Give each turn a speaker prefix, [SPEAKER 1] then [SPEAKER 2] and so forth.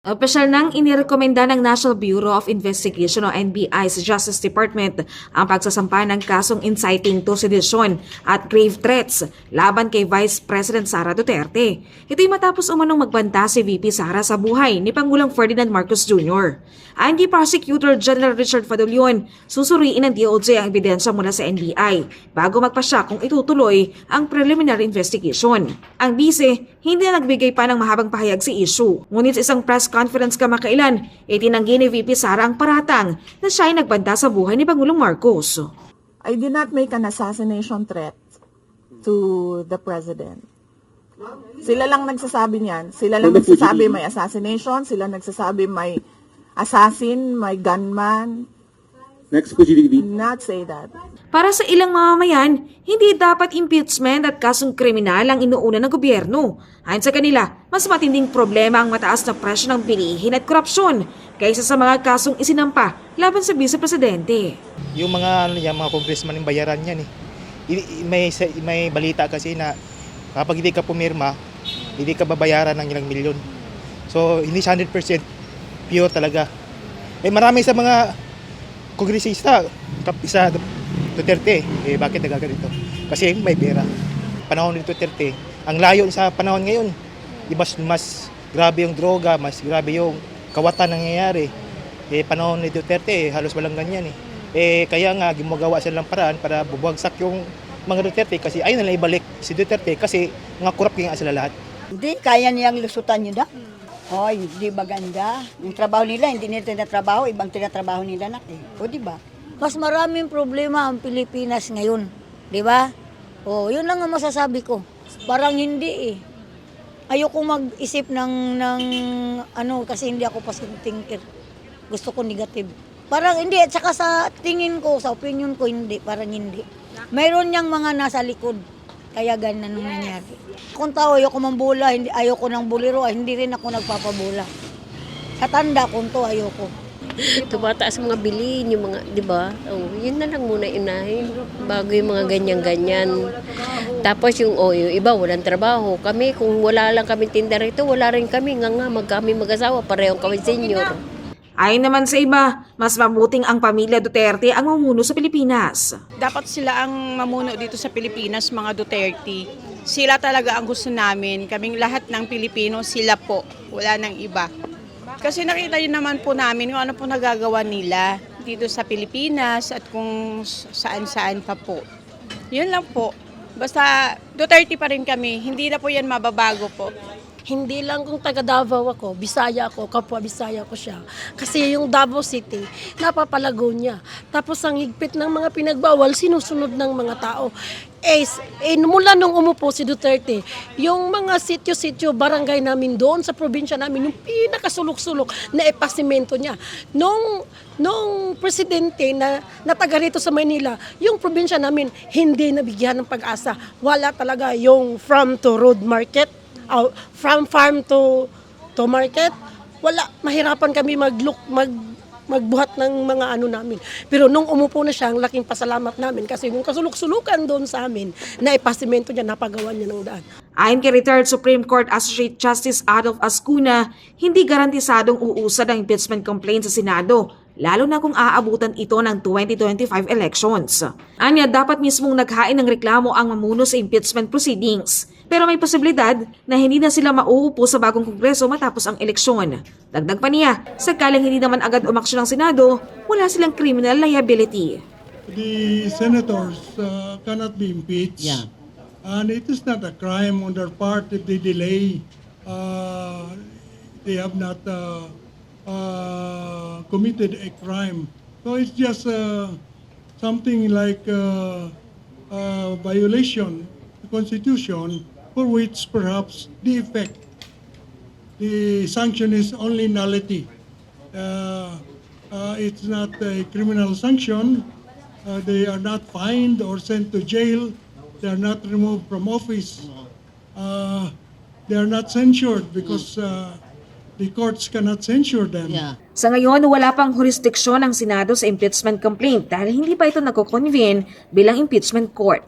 [SPEAKER 1] Opisyal nang inirekomenda ng National Bureau of Investigation o NBI sa Justice Department ang pagsasampa ng kasong inciting to sedition at grave threats laban kay Vice President Sara Duterte. Ito'y matapos umanong magbanta si VP Sara sa buhay ni Pangulong Ferdinand Marcos Jr. Kay Prosecutor General Richard Fadulion, susuriin ng DOJ ang ebidensya mula sa NBI bago magpasya kung itutuloy ang preliminary investigation. Ang bise, hindi na nagbigay pa ng mahabang pahayag si issue. Ngunit sa isang press conference kamakailan, itinanggi ni VP Sara ang paratang na siya ay nagbanta sa buhay ni Pangulong Marcos.
[SPEAKER 2] I did not make an assassination threat to the president. Sila lang nagsasabi niyan. Sila lang nagsasabi may assassination. Sila nagsasabi may assassin, may gunman.
[SPEAKER 3] Next po, GDB.
[SPEAKER 2] Not say that.
[SPEAKER 1] Para sa ilang mamamayan, hindi dapat impeachment at kasong kriminal ang inuuna ng gobyerno. Ayon sa kanila, mas matinding problema ang mataas na presyo ng bilihin at korupsyon kaysa sa mga kasong isinampa laban sa vice-presidente.
[SPEAKER 4] Yung mga ano yan, mga congressman yung bayaran yan eh. May may balita kasi na kapag hindi ka pumirma, hindi ka babayaran ng ilang milyon. So hindi siya 100% pure talaga. Eh marami sa mga kongresista, isa Duterte, eh bakit nagaganito? Kasi may pera. Panahon ni Duterte, ang layo sa panahon ngayon, di mas, mas grabe yung droga, mas grabe yung kawatan nangyayari. Eh panahon ni Duterte, eh, halos walang ganyan eh. Eh kaya nga gumagawa sila ng paraan para bubagsak yung mga Duterte kasi ayun na ibalik si Duterte kasi mga kurap nga sila lahat.
[SPEAKER 5] Hindi, kaya niyang lusutan yun na. Hoy, di ba ganda? Yung trabaho nila, hindi nila tinatrabaho, ibang tinatrabaho nila na. Eh. O, di ba?
[SPEAKER 6] Mas maraming problema ang Pilipinas ngayon. Di ba? O, yun lang ang masasabi ko. Parang hindi eh. Ayoko mag-isip ng, ng ano, kasi hindi ako positive thinker. Gusto ko negative. Parang hindi, at saka sa tingin ko, sa opinion ko, hindi, parang hindi. Mayroon niyang mga nasa likod. Kaya ganun ang nangyari. Kung tao, ayoko mambula, hindi, ayoko ng buliro, ay hindi rin ako nagpapabula. Sa tanda kung to, ayoko.
[SPEAKER 7] Tumataas mga bilhin, yung mga, di ba? Oh, yun na lang muna inahin bago yung mga ganyan-ganyan. Tapos yung, oh, yung iba walang trabaho. Kami, kung wala lang kami tinda rito, wala rin kami. Nga nga, mag kami mag-asawa, parehong kami senior.
[SPEAKER 1] Ayon naman sa iba, mas mabuting ang pamilya Duterte ang mamuno sa Pilipinas.
[SPEAKER 8] dapat sila ang mamuno dito sa Pilipinas, mga Duterte. Sila talaga ang gusto namin. Kaming lahat ng Pilipino, sila po. Wala nang iba. Kasi nakita yun naman po namin kung ano po nagagawa nila dito sa Pilipinas at kung saan-saan pa po. Yun lang po. Basta Duterte pa rin kami. Hindi na po yan mababago po.
[SPEAKER 9] Hindi lang kung taga Davao ako, Bisaya ako, kapwa Bisaya ko siya. Kasi yung Davao City, napapalago niya. Tapos ang higpit ng mga pinagbawal, sinusunod ng mga tao. Eh, eh, mula nung umupo si Duterte, yung mga sityo-sityo, barangay namin doon sa probinsya namin, yung pinakasulok-sulok na epasimento niya. Nung, nung presidente na, na taga rito sa Manila, yung probinsya namin hindi nabigyan ng pag-asa. Wala talaga yung from to road market uh, from farm to to market, wala mahirapan kami maglook mag magbuhat ng mga ano namin. Pero nung umupo na siya, ang laking pasalamat namin kasi yung kasulok-sulukan doon sa amin, na ipasimento niya, napagawa niya ng daan.
[SPEAKER 1] Ayon kay retired Supreme Court Associate Justice Adolf Ascuna, hindi garantisadong uusad ang impeachment complaint sa Senado, lalo na kung aabutan ito ng 2025 elections. Anya, dapat mismong naghain ng reklamo ang mamuno sa impeachment proceedings. Pero may posibilidad na hindi na sila mauupo sa bagong kongreso matapos ang eleksyon. Dagdag pa niya, sakaling hindi naman agad umaksyon ng Senado, wala silang criminal liability.
[SPEAKER 10] the senators uh, cannot be impeached. And it is not a crime on their part if they delay. Uh, they have not uh, uh, committed a crime. So it's just uh, something like uh, a violation of the Constitution for which perhaps the effect, the sanction is only nullity. Uh, uh, it's not a criminal sanction. Uh, they are not fined or sent to jail. They are not removed from office. Uh, they are not censured because uh, the courts cannot censure them.
[SPEAKER 1] Sa ngayon, wala pang jurisdiksyon ang Senado sa impeachment complaint dahil hindi pa ito nagko-convene bilang impeachment court.